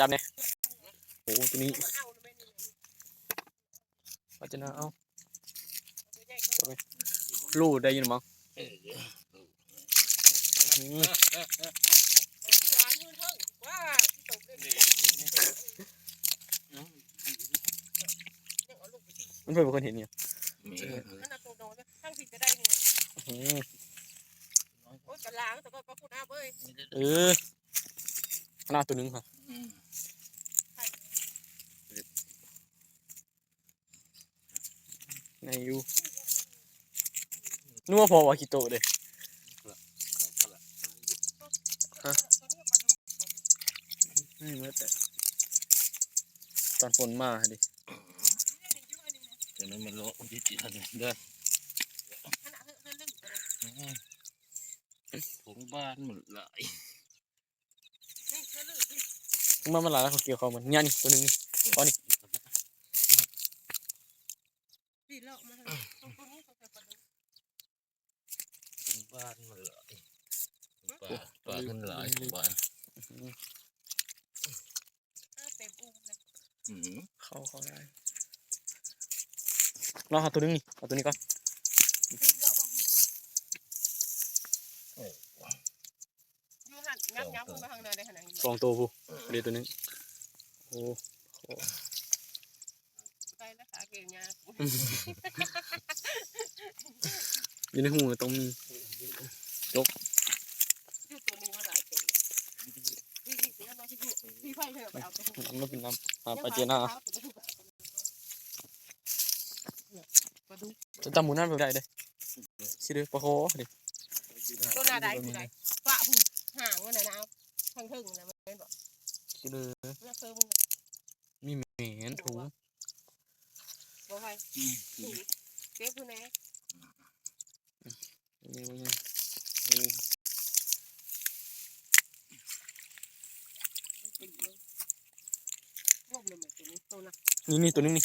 จับเนี่ยโอ้ตัวนี้ว่าจะน่าเอาจับไปลูดได้ยินมั้งอืมมันเพื่อนเป็นคนเห็นเนี่ยอืมเออขนาดตัวหนึงค่ะ ในอยูนึกว่าพอวาคิโตะเลยนี่เมื่อแต่ตอนฝนมาดิแต่นั้นมันโลมันจะจีนเด้อผงบ้านหมดหลายมามันหลายแล้วเขาเกี่ยวเขาเหมือนเนี่ยนี่ตัวหนึงนี่ ผงบ้านหมดหลาย ปลาขึ้นหลายผงบ้านอืมเข้าเขาได้ลองเอาตัวนึงนี่เอาตัวนี้ก่อนสองตัวผู้เดี๋ยตัวนึงโอ้โหไปรักษาเก่งยาอยู่ในหูต้องมีน้ำแล้วเป็นน้ำหาปลาเจน่าจะจำหมูนั่นแบบใดเด้สิเด้อปลาโคเด้ตัวหน้าใดผู้ใดฝ่าผู้ห่างว่าน่ะนะทางถึงนะมันเป็นบ่สิเด้อน่าเพิ่มมึงมีแหมนถูบ่ไปถูเก็บผู้ไหนนี่มันยังโอ้งบเลยแม่ ตัวนี้ตัวน่ะนี่นี่ตัวนึงนี่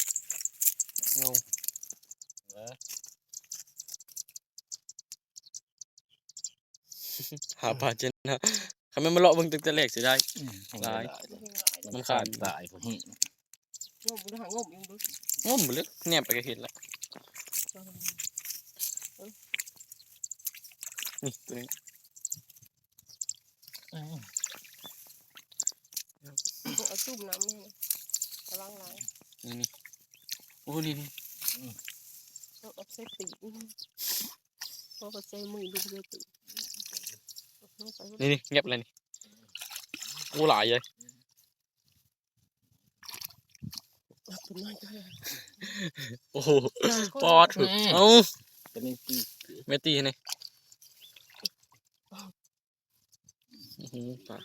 เงาแล้วหาปลาเจน่าคำแม่นมาเลาะเบิ่งตั้งแต่แรกสิได้หลาย มันขาดหลายผมงบดูหางบอยู่ดูงมบ่เลยแนบไปก็เห็นแล้วนี่ตัวนี้เอาจุ่มน้ำนี่ กำลังไหลนี่นี่โอ้นี่นี่เอาใส่ตีพอก็ใส่มือลูกเลยตีนี่นี่เงียบเลยนี่โอ้หลายเลยเป็นน้อยจังเลยโอ้โหปอดฝึกเอ้าจะไม่ตีแม่ตีให้นี่อื้อหือปลา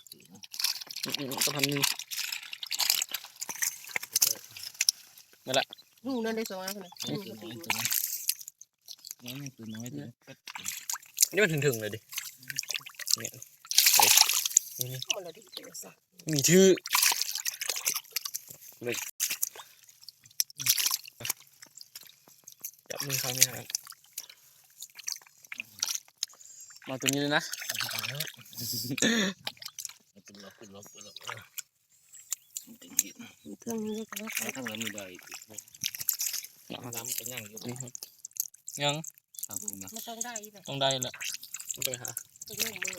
อื้อหือ ต้องทำนี่หูนั่นได้สองอันคนน่ะนี่หูตัวก็น้ตีอยตัวน้อยนี่ตัวน้อยตัวน้อยนี่มันถึงๆเลยดิเนี่ยเฮ้ยนี่นี่มันละดิเดี๋ยวสักมีชื่อเลยจับมือเขาไม่ทันมาตัวนี้เลยนะ เป็นล็อกเป็นล็อกเป็นล็อกมันถึงเห็นมีเครื่องนี้ด้วยกันแล้วทางนั้นไม่ได้เอาน้ำเป็นยังอยู่นี่ครับยังทางคุณนะมันต้องได้แบบต้องได้ละต้องไปหาตัวนุ่มมือ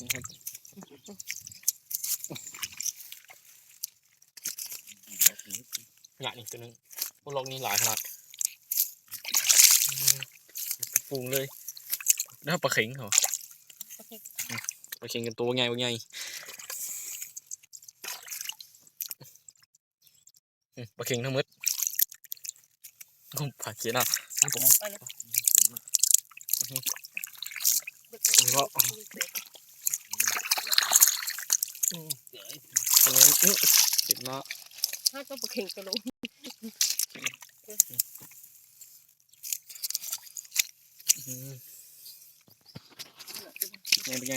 นี่ครับหยาดอีกตัวหนึงพวกล็อกนี้หลายขนาดอืมเป็นฟูงเลยแล้วปลาเข็งเหรอปลาเข็งกันตัวใหญ่ตัวใหญ่อืม ปลาเข็งทั้งหมดโอ้ผักเขียนอะนี่ผมไปเลยนี่ก็คนนี้อื้อเจ็บมากถ้าก็ปลาเข่งกระโหลกอืมไงเป็นไง